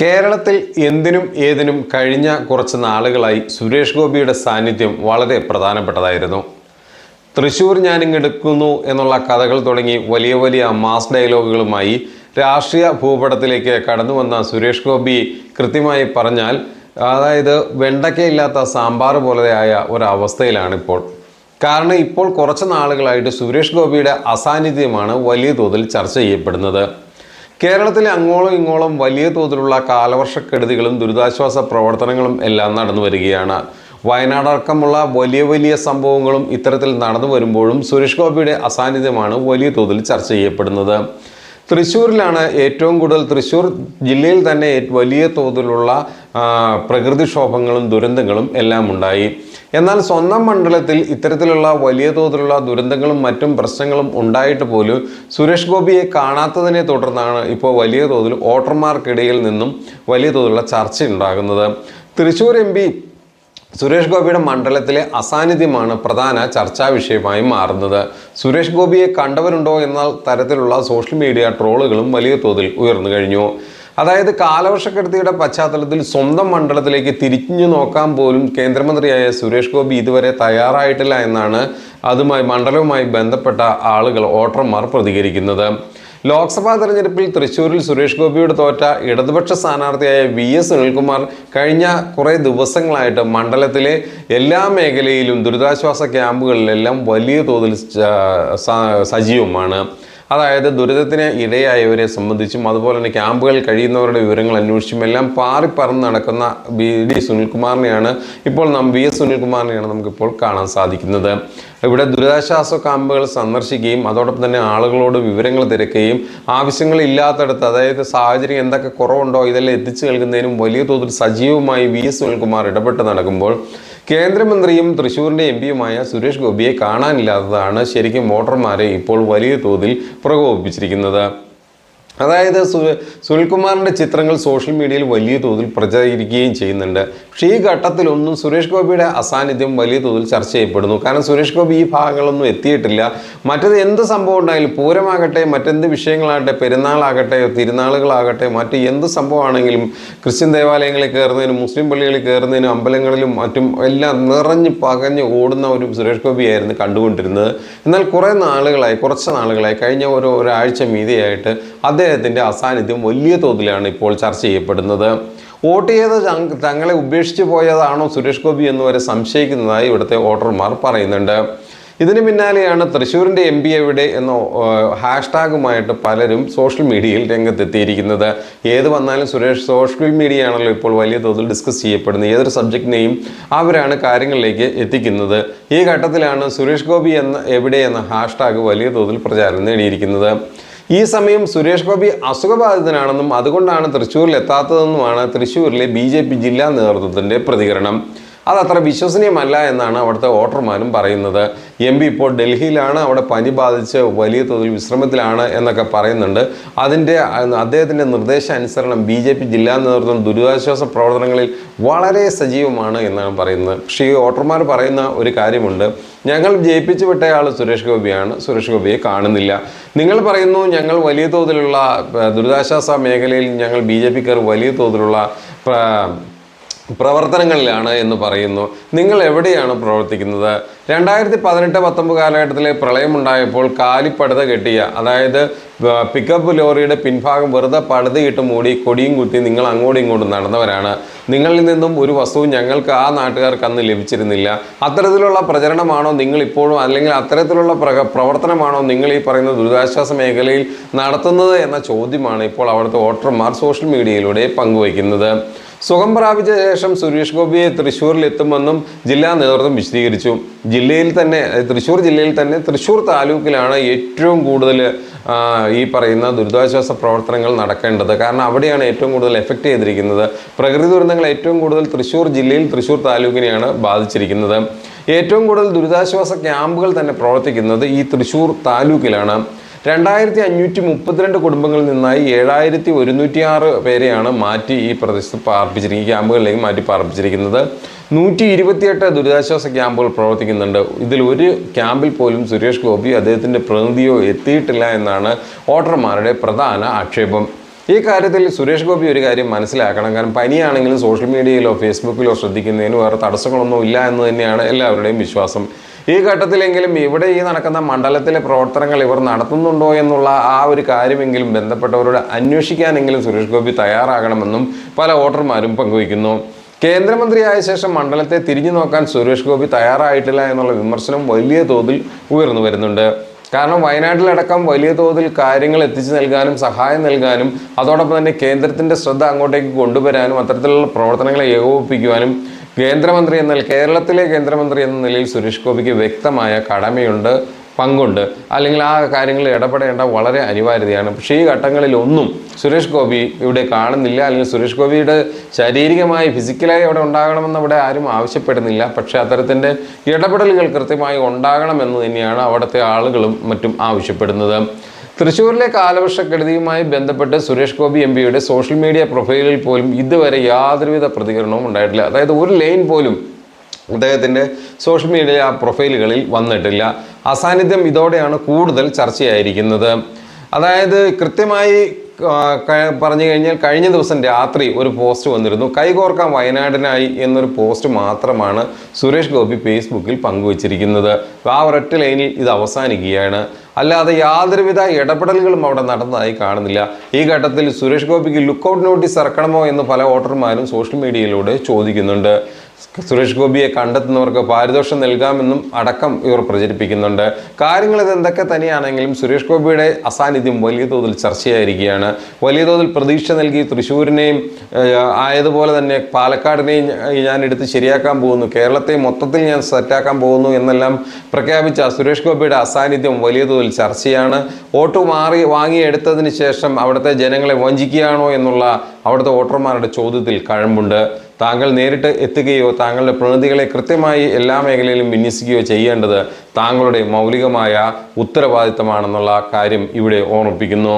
കേരളത്തിൽ എന്തിനും ഏതിനും കഴിഞ്ഞ കുറച്ച് നാളുകളായി സുരേഷ് ഗോപിയുടെ സാന്നിധ്യം വളരെ പ്രധാനപ്പെട്ടതായിരുന്നു. തൃശ്ശൂർ ഞാനിങ്ങെടുക്കുന്നു എന്നുള്ള കഥകൾ തുടങ്ങി വലിയ വലിയ മാസ് ഡയലോഗുകളുമായി രാഷ്ട്രീയ ഭൂപടത്തിലേക്ക് കടന്നു വന്ന സുരേഷ് ഗോപി കൃത്യമായി പറഞ്ഞാൽ അതായത് വെണ്ടക്കയില്ലാത്ത സാമ്പാർ പോലെയായ ഒരവസ്ഥയിലാണ് ഇപ്പോൾ കാരണം ഇപ്പോൾ കുറച്ച് നാളുകളായിട്ട് സുരേഷ് ഗോപിയുടെ അസാന്നിധ്യമാണ് വലിയ തോതിൽ ചർച്ച ചെയ്യപ്പെടുന്നത്. കേരളത്തിലെ അങ്ങോളം ഇങ്ങോളം വലിയ തോതിലുള്ള കാലവർഷക്കെടുതികളും ദുരിതാശ്വാസ പ്രവർത്തനങ്ങളും എല്ലാം നടന്നു വരികയാണ്. വയനാടടക്കമുള്ള വലിയ വലിയ സംഭവങ്ങളും ഇത്തരത്തിൽ നടന്നു വരുമ്പോഴും സുരേഷ് ഗോപിയുടെ അസാന്നിധ്യമാണ് വലിയ തോതിൽ ചർച്ച ചെയ്യപ്പെടുന്നത്. തൃശ്ശൂരിലാണ് ഏറ്റവും കൂടുതൽ തൃശ്ശൂർ ജില്ലയിൽ തന്നെ വലിയ തോതിലുള്ള പ്രകൃതിക്ഷോഭങ്ങളും ദുരന്തങ്ങളും എല്ലാം ഉണ്ടായി എന്നാൽ സ്വന്തം മണ്ഡലത്തിൽ ഇത്തരത്തിലുള്ള വലിയ തോതിലുള്ള ദുരന്തങ്ങളും മറ്റും പ്രശ്നങ്ങളും ഉണ്ടായിട്ട് പോലും സുരേഷ് ഗോപിയെ കാണാത്തതിനെ തുടർന്നാണ് ഇപ്പോൾ വലിയ തോതിൽ വോട്ടർമാർക്കിടയിൽ നിന്നും വലിയ തോതിലുള്ള ചർച്ച ഉണ്ടാകുന്നത്. തൃശ്ശൂർ എം സുരേഷ് ഗോപിയുടെ മണ്ഡലത്തിലെ അസാന്നിധ്യമാണ് പ്രധാന ചർച്ചാ വിഷയമായി മാറുന്നത്. സുരേഷ് ഗോപിയെ കണ്ടവരുണ്ടോ എന്ന തരത്തിലുള്ള സോഷ്യൽ മീഡിയ ട്രോളുകളും വലിയ തോതിൽ ഉയർന്നു കഴിഞ്ഞു. അതായത് കാലവർഷക്കെടുതിയുടെ പശ്ചാത്തലത്തിൽ സ്വന്തം മണ്ഡലത്തിലേക്ക് തിരിഞ്ഞു നോക്കാൻ പോലും കേന്ദ്രമന്ത്രിയായ സുരേഷ് ഗോപി ഇതുവരെ തയ്യാറായിട്ടില്ല എന്നാണ് അതുമായി മണ്ഡലവുമായി ബന്ധപ്പെട്ട ആളുകൾ വോട്ടർമാർ പ്രതികരിക്കുന്നത്. ലോക്സഭാ തെരഞ്ഞെടുപ്പിൽ തൃശ്ശൂരിൽ സുരേഷ് ഗോപിയോട് തോറ്റ ഇടതുപക്ഷ സ്ഥാനാർത്ഥിയായ വി എസ് സുനിൽകുമാർ കഴിഞ്ഞ കുറേ ദിവസങ്ങളായിട്ട് മണ്ഡലത്തിലെ എല്ലാ മേഖലയിലും ദുരിതാശ്വാസ ക്യാമ്പുകളിലെല്ലാം വലിയ തോതിൽ സജീവമാണ്. അതായത് ദുരിതത്തിന് ഇരയായവരെ സംബന്ധിച്ചും അതുപോലെ തന്നെ ക്യാമ്പുകളിൽ കഴിയുന്നവരുടെ വിവരങ്ങൾ അന്വേഷിച്ചും എല്ലാം പാറിപ്പറന്ന് നടക്കുന്ന ബി ഡി സുനിൽകുമാറിനെയാണ് ഇപ്പോൾ നാം വി എസ് സുനിൽകുമാറിനെയാണ് നമുക്കിപ്പോൾ കാണാൻ സാധിക്കുന്നത്. ഇവിടെ ദുരിതാശ്വാസ ക്യാമ്പുകൾ സന്ദർശിക്കുകയും അതോടൊപ്പം തന്നെ ആളുകളോട് വിവരങ്ങൾ തിരക്കുകയും ആവശ്യങ്ങൾ ഇല്ലാത്തടത്ത് അതായത് സാഹചര്യം എന്തൊക്കെ കുറവുണ്ടോ ഇതെല്ലാം എത്തിച്ചു നൽകുന്നതിനും വലിയ തോതിൽ സജീവമായി വി എസ് സുനിൽകുമാർ ഇടപെട്ട് നടക്കുമ്പോൾ കേന്ദ്രമന്ത്രിയും തൃശ്ശൂരിന്റെ എം പിയുമായ സുരേഷ് ഗോപിയെ കാണാനില്ലാത്തതാണ് ശരിക്കും വോട്ടർമാരെ ഇപ്പോൾ വലിയ തോതിൽ പ്രകോപിപ്പിച്ചിരിക്കുന്നത്. അതായത് സു സുനിൽകുമാറിന്റെ ചിത്രങ്ങൾ സോഷ്യൽ മീഡിയയിൽ വലിയ തോതിൽ പ്രചരിക്കുകയും ചെയ്യുന്നുണ്ട്. പക്ഷേ ഈ ഘട്ടത്തിലൊന്നും സുരേഷ് ഗോപിയുടെ അസാന്നിധ്യം വലിയ തോതിൽ ചർച്ച ചെയ്യപ്പെടുന്നു. കാരണം സുരേഷ് ഗോപി ഈ ഭാഗങ്ങളൊന്നും എത്തിയിട്ടില്ല. മറ്റത് എന്ത് സംഭവം ഉണ്ടായാലും പൂരമാകട്ടെ മറ്റെന്ത് വിഷയങ്ങളാകട്ടെ പെരുന്നാളാകട്ടെ തിരുനാളുകളാകട്ടെ മറ്റ് എന്ത് സംഭവമാണെങ്കിലും ക്രിസ്ത്യൻ ദേവാലയങ്ങളിൽ കയറുന്നതിനും മുസ്ലിം പള്ളികളിൽ കയറുന്നതിനും അമ്പലങ്ങളിലും മറ്റും എല്ലാം നിറഞ്ഞ് പകഞ്ഞ് ഓടുന്ന ഒരു സുരേഷ് ഗോപിയായിരുന്നു കണ്ടുകൊണ്ടിരുന്നത്. എന്നാൽ കുറേ നാളുകളായി കുറച്ച് നാളുകളായി കഴിഞ്ഞ ഒരു ഒരാഴ്ച മീതിയായിട്ട് അദ്ദേഹത്തിന്റെ അസാന്നിധ്യം വലിയ തോതിലാണ് ഇപ്പോൾ ചർച്ച ചെയ്യപ്പെടുന്നത്. വോട്ട് ചെയ്ത് തങ്ങളെ ഉപേക്ഷിച്ച് പോയതാണോ സുരേഷ് ഗോപി എന്ന് വരെ സംശയിക്കുന്നതായി ഇവിടുത്തെ വോട്ടർമാർ പറയുന്നുണ്ട്. ഇതിന് പിന്നാലെയാണ് തൃശ്ശൂരിന്റെ എം പി എവിടെ എന്ന ഹാഷ്ടാഗുമായിട്ട് പലരും സോഷ്യൽ മീഡിയയിൽ രംഗത്തെത്തിയിരിക്കുന്നത്. ഏത് വന്നാലും സുരേഷ് സോഷ്യൽ മീഡിയ ആണല്ലോ ഇപ്പോൾ വലിയ തോതിൽ ഡിസ്കസ് ചെയ്യപ്പെടുന്നത്. ഏതൊരു സബ്ജക്റ്റിനെയും അവരാണ് കാര്യങ്ങളിലേക്ക് എത്തിക്കുന്നത്. ഈ ഘട്ടത്തിലാണ് സുരേഷ് ഗോപി എന്ന എവിടെ എന്ന ഹാഷ്ടാഗ് വലിയ തോതിൽ പ്രചാരം നേടിയിരിക്കുന്നത്. ഈ സമയം സുരേഷ് ഗോപി അസുഖബാധിതനാണെന്നും അതുകൊണ്ടാണ് തൃശ്ശൂരിൽ എത്താത്തതെന്നുമാണ് തൃശ്ശൂരിലെ ബി ജില്ലാ നേതൃത്വത്തിന്റെ പ്രതികരണം. അതത്ര വിശ്വസനീയമല്ല എന്നാണ് അവിടുത്തെ വോട്ടർമാരും പറയുന്നത്. എം പി ഇപ്പോൾ ഡൽഹിയിലാണ് അവിടെ പനി ബാധിച്ച് വലിയ തോതിൽ വിശ്രമത്തിലാണ് എന്നൊക്കെ പറയുന്നുണ്ട്. അതിന്റെ അദ്ദേഹത്തിന്റെ നിർദ്ദേശാനുസരണം ബി ജെ പി ജില്ലാ നേതൃത്വം ദുരിതാശ്വാസ പ്രവർത്തനങ്ങളിൽ വളരെ സജീവമാണ് എന്നാണ് പറയുന്നത്. പക്ഷേ ഈ വോട്ടർമാർ പറയുന്ന ഒരു കാര്യമുണ്ട്. ഞങ്ങൾ ജയിപ്പിച്ചു വിട്ടയാൾ സുരേഷ് ഗോപിയാണ് സുരേഷ് ഗോപിയെ കാണുന്നില്ല. നിങ്ങൾ പറയുന്നു ഞങ്ങൾ വലിയ തോതിലുള്ള ദുരിതാശ്വാസ മേഖലയിൽ ഞങ്ങൾ ബി ജെ പിക്കാർ വലിയ തോതിലുള്ള പ്രവർത്തനങ്ങളിലാണ് എന്ന് പറയുന്നു. നിങ്ങൾ എവിടെയാണ് പ്രവർത്തിക്കുന്നത്? രണ്ടായിരത്തി പതിനെട്ട് പത്തൊമ്പത് കാലഘട്ടത്തിലെ പ്രളയമുണ്ടായപ്പോൾ കാലിപ്പടുത കെട്ടിയ അതായത് പിക്കപ്പ് ലോറിയുടെ പിൻഭാഗം വെറുതെ പടുതയിട്ട് മൂടി കൊടിയും കുത്തി നിങ്ങൾ അങ്ങോട്ടും ഇങ്ങോട്ടും നടന്നവരാണ്. നിങ്ങളിൽ നിന്നും ഒരു വസ്തുവും ഞങ്ങൾക്ക് ആ നാട്ടുകാർക്ക് അന്ന് ലഭിച്ചിരുന്നില്ല. അത്തരത്തിലുള്ള പ്രചരണമാണോ നിങ്ങൾ ഇപ്പോഴും അല്ലെങ്കിൽ അത്തരത്തിലുള്ള പ്രവർത്തനമാണോ നിങ്ങൾ ഈ പറയുന്ന ദുരിതാശ്വാസ മേഖലയിൽ നടത്തുന്നത് എന്ന ചോദ്യമാണ് ഇപ്പോൾ അവിടുത്തെ വോട്ടർമാർ സോഷ്യൽ മീഡിയയിലൂടെ പങ്കുവയ്ക്കുന്നത്. സുഖം പ്രാപിച്ച ശേഷം സുരേഷ് ഗോപിയെ തൃശ്ശൂരിൽ എത്തുമെന്നും ജില്ലാ നേതൃത്വം വിശദീകരിച്ചു. ജില്ലയിൽ തന്നെ തൃശ്ശൂർ ജില്ലയിൽ തന്നെ തൃശ്ശൂർ താലൂക്കിലാണ് ഏറ്റവും കൂടുതൽ ഈ പറയുന്ന ദുരിതാശ്വാസ പ്രവർത്തനങ്ങൾ നടക്കേണ്ടത്. കാരണം അവിടെയാണ് ഏറ്റവും കൂടുതൽ എഫക്റ്റ് ചെയ്തിരിക്കുന്നത്. പ്രകൃതി ദുരന്തങ്ങൾ ഏറ്റവും കൂടുതൽ തൃശ്ശൂർ ജില്ലയിൽ തൃശ്ശൂർ താലൂക്കിനെയാണ് ബാധിച്ചിരിക്കുന്നത്. ഏറ്റവും കൂടുതൽ ദുരിതാശ്വാസ ക്യാമ്പുകൾ തന്നെ പ്രവർത്തിക്കുന്നത് ഈ തൃശ്ശൂർ താലൂക്കിലാണ്. രണ്ടായിരത്തി അഞ്ഞൂറ്റി മുപ്പത്തിരണ്ട് കുടുംബങ്ങളിൽ നിന്നായി ഏഴായിരത്തി ഒരുന്നൂറ്റി ആറ് പേരെയാണ് മാറ്റി ഈ പ്രദേശത്ത് പാർപ്പിച്ചിരിക്കുന്നത് ക്യാമ്പുകളിലേക്ക് മാറ്റി പാർപ്പിച്ചിരിക്കുന്നത്. നൂറ്റി ഇരുപത്തിയെട്ട് ദുരിതാശ്വാസ ക്യാമ്പുകൾ പ്രവർത്തിക്കുന്നുണ്ട്. ഇതിൽ ഒരു ക്യാമ്പിൽ പോലും സുരേഷ് ഗോപി അദ്ദേഹത്തിന്റെ പ്രതിനിധിയോ എത്തിയിട്ടില്ല എന്നാണ് വോട്ടർമാരുടെ പ്രധാന ആക്ഷേപം. ഈ കാര്യത്തിൽ സുരേഷ് ഗോപി ഒരു കാര്യം മനസ്സിലാക്കണം. കാരണം പനിയാണെങ്കിലും സോഷ്യൽ മീഡിയയിലോ ഫേസ്ബുക്കിലോ ശ്രദ്ധിക്കുന്നതിന് വേറെ തടസ്സങ്ങളൊന്നും ഇല്ല എന്ന് തന്നെയാണ് എല്ലാവരുടെയും വിശ്വാസം. ഈ ഘട്ടത്തിലെങ്കിലും ഇവിടെ ഈ നടക്കുന്ന മണ്ഡലത്തിലെ പ്രവർത്തനങ്ങൾ ഇവർ നടത്തുന്നുണ്ടോ എന്നുള്ള ആ ഒരു കാര്യമെങ്കിലും ബന്ധപ്പെട്ടവരോട് അന്വേഷിക്കാനെങ്കിലും സുരേഷ് ഗോപി തയ്യാറാകണമെന്നും പല വോട്ടർമാരും പങ്കുവയ്ക്കുന്നു. കേന്ദ്രമന്ത്രിയായ ശേഷം മണ്ഡലത്തെ തിരിഞ്ഞു നോക്കാൻ സുരേഷ് ഗോപി തയ്യാറായിട്ടില്ല എന്നുള്ള വിമർശനം വലിയ തോതിൽ ഉയർന്നു വരുന്നുണ്ട്. കാരണം വയനാട്ടിലടക്കം വലിയ തോതിൽ കാര്യങ്ങൾ എത്തിച്ചു നൽകാനും സഹായം നൽകാനും അതോടൊപ്പം തന്നെ കേന്ദ്രത്തിന്റെ ശ്രദ്ധ അങ്ങോട്ടേക്ക് കൊണ്ടുവരാനും അത്തരത്തിലുള്ള പ്രവർത്തനങ്ങളെ ഏകോപിപ്പിക്കുവാനും കേന്ദ്രമന്ത്രി എന്നാൽ കേരളത്തിലെ കേന്ദ്രമന്ത്രി എന്ന നിലയിൽ സുരേഷ് ഗോപിക്ക് വ്യക്തമായ കടമയുണ്ട്. പങ്കുണ്ട്. അല്ലെങ്കിൽ ആ കാര്യങ്ങളിൽ ഇടപെടേണ്ട വളരെ അനിവാര്യതയാണ്. പക്ഷേ ഈ ഘട്ടങ്ങളിലൊന്നും സുരേഷ് ഗോപി ഇവിടെ കാണുന്നില്ല. അല്ലെങ്കിൽ സുരേഷ് ഗോപിയുടെ ശാരീരികമായി ഫിസിക്കലായി അവിടെ ഉണ്ടാകണമെന്ന് അവിടെ ആരും ആവശ്യപ്പെടുന്നില്ല. പക്ഷേ അത്തരത്തിന്റെ ഇടപെടലുകൾ കൃത്യമായി ഉണ്ടാകണമെന്ന് തന്നെയാണ് അവിടുത്തെ ആളുകളും മറ്റും ആവശ്യപ്പെടുന്നത്. തൃശ്ശൂരിലെ കാലവർഷക്കെടുതിയുമായി ബന്ധപ്പെട്ട് സുരേഷ് ഗോപി എം പിയുടെ സോഷ്യൽ മീഡിയ പ്രൊഫൈലിൽ പോലും ഇതുവരെ യാതൊരുവിധ പ്രതികരണവും ഉണ്ടായിട്ടില്ല. അതായത് ഒരു ലൈൻ പോലും അദ്ദേഹത്തിന്റെ സോഷ്യൽ മീഡിയ പ്രൊഫൈലുകളിൽ വന്നിട്ടില്ല. അസാന്നിധ്യം ഇതോടെയാണ് കൂടുതൽ ചർച്ചയായിരിക്കുന്നത്. അതായത് കൃത്യമായി പറഞ്ഞു കഴിഞ്ഞാൽ കഴിഞ്ഞ ദിവസം രാത്രി ഒരു പോസ്റ്റ് വന്നിരുന്നു. കൈകോർക്കാം വയനാടിനായി എന്നൊരു പോസ്റ്റ് മാത്രമാണ് സുരേഷ് ഗോപി ഫേസ്ബുക്കിൽ പങ്കുവച്ചിരിക്കുന്നത്. ആ ഒരൊറ്റ ലൈനിൽ ഇത് അവസാനിക്കുകയാണ്. അല്ലാതെ യാതൊരുവിധ ഇടപെടലുകളും അവിടെ നടന്നതായി കാണുന്നില്ല. ഈ ഘട്ടത്തിൽ സുരേഷ് ഗോപിക്ക് ലുക്കൗട്ട് നോട്ടീസ് ഇറക്കണമോ എന്ന് പല വോട്ടർമാരും സോഷ്യൽ മീഡിയയിലൂടെ ചോദിക്കുന്നുണ്ട്. സുരേഷ് ഗോപിയെ കണ്ടെത്തുന്നവർക്ക് പാരിതോഷം നൽകാമെന്നും അടക്കം ഇവർ പ്രചരിപ്പിക്കുന്നുണ്ട്. കാര്യങ്ങൾ ഇത് എന്തൊക്കെ തന്നെയാണെങ്കിലും സുരേഷ് ഗോപിയുടെ അസാന്നിധ്യം വലിയ തോതിൽ ചർച്ചയായിരിക്കുകയാണ്. വലിയ തോതിൽ പ്രതീക്ഷ നൽകി തൃശ്ശൂരിനെയും ആയതുപോലെ തന്നെ പാലക്കാടിനെയും ഞാൻ എടുത്ത് ശരിയാക്കാൻ പോകുന്നു. കേരളത്തെ മൊത്തത്തിൽ ഞാൻ സെറ്റാക്കാൻ പോകുന്നു എന്നെല്ലാം പ്രഖ്യാപിച്ച സുരേഷ് ഗോപിയുടെ അസാന്നിധ്യം വലിയ തോതിൽ ചർച്ചയാണ്. വോട്ട് മാറി വാങ്ങിയെടുത്തതിന് ശേഷം അവിടുത്തെ ജനങ്ങളെ വഞ്ചിക്കുകയാണോ എന്നുള്ള അവിടുത്തെ വോട്ടർമാരുടെ ചോദ്യത്തിൽ കഴമ്പുണ്ട്. താങ്കൾ നേരിട്ട് എത്തുകയോ താങ്കളുടെ പ്രതിനിധികളെ കൃത്യമായി എല്ലാ മേഖലയിലും വിന്യസിക്കുകയോ ചെയ്യേണ്ടത് താങ്കളുടെ മൗലികമായ ഉത്തരവാദിത്തമാണെന്നുള്ള കാര്യം ഇവിടെ ഓർമ്മിപ്പിക്കുന്നു.